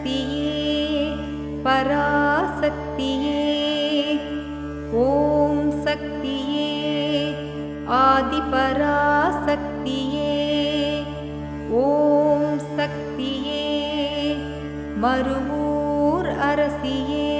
சக்தியே பராசக்தியே ஓம் சக்தியே ஆதிபராசக்தியே ஓம் சக்தியே மறுமூர் அரசியே.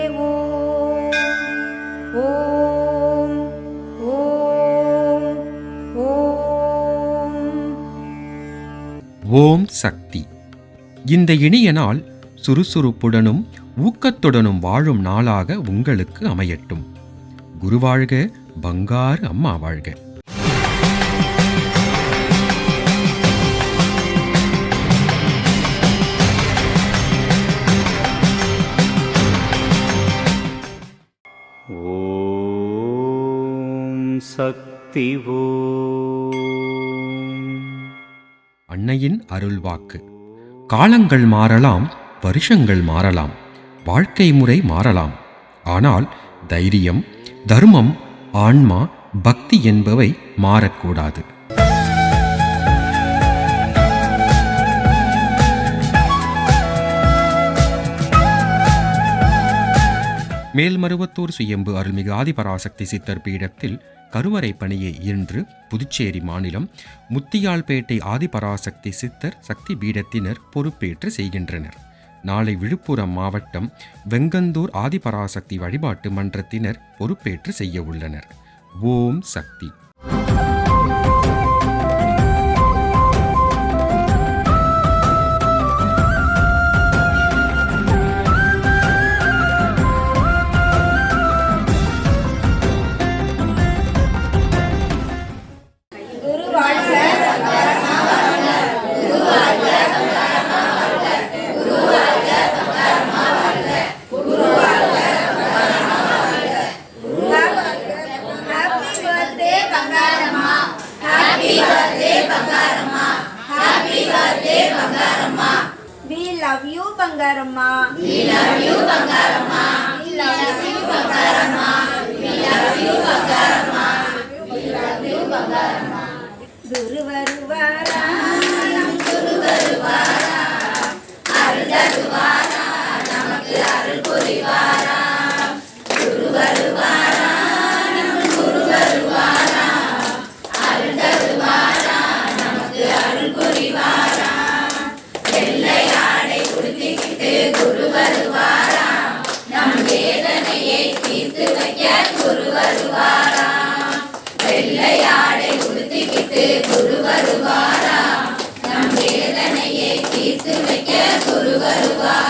ஓம் சக்தி. இந்த இனிய நாள் சுறுசுறுப்புடனும் ஊக்கத்துடனும் வாழும் நாளாக உங்களுக்கு அமையட்டும். குருவாழ்க பங்காரு அம்மா வாழ்க. ஓம் சக்தி ஓ அன்னையின் அருள்வாக்கு. காலங்கள் மாறலாம் வருஷங்கள் மாறலாம் வாழ்க்கை முறை மாறலாம். ஆனால் தைரியம் தர்மம் ஆன்மா பக்தி என்பவை மாறக்கூடாது. மேல்மருவத்தூர் சுயம்பு அருள்மிகு ஆதிபராசக்தி சித்தர் பீடத்தில் கருவறை பணியை இன்று புதுச்சேரி மாநிலம் முத்தியால்பேட்டை ஆதிபராசக்தி சித்தர் சக்தி பீடத்தினர் பொறுப்பேற்று செய்கின்றனர். நாளை விழுப்புரம் மாவட்டம் வெங்கந்தூர் ஆதிபராசக்தி வழிபாட்டு மன்றத்தினர் பொறுப்பேற்று செய்ய உள்ளனர். ஓம் சக்தி. Love you Bangarama. We love you Bangarama. We love you Bangarama. We love you Bangarama. We love you Bangarama. குரு தீர்த்து வைக்க குரு வருவார்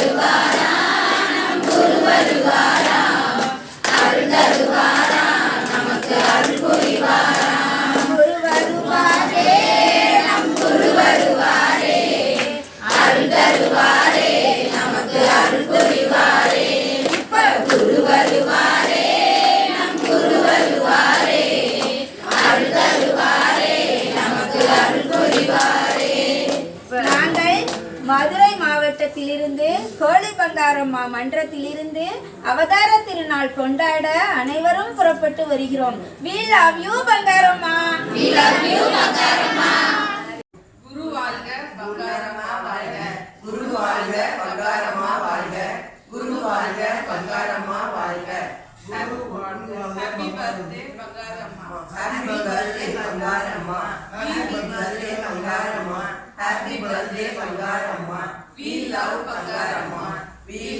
குரு வருவாரா குரு வருவாரா மாவட்டத்திலிருந்து கோழி பங்காரம்மா மன்றத்திலிருந்து அவதார திருநாள் கொண்டாட அனைவரும் புறப்பட்டு வருகிறோம். We love you Bangaramma we love you Bangaramma குரு வாழ்க பங்காரமா வாழ்க குரு வாழ்க பங்காரமா வாழ்க குரு வாழ்க பங்காரமா வாழ்க குரு birthday Bangaramma happy birthday Bangaramma happy birthday Bangaramma happy birthday Bangaramma we love Bangaramma we love Bangaramma we love Bangaramma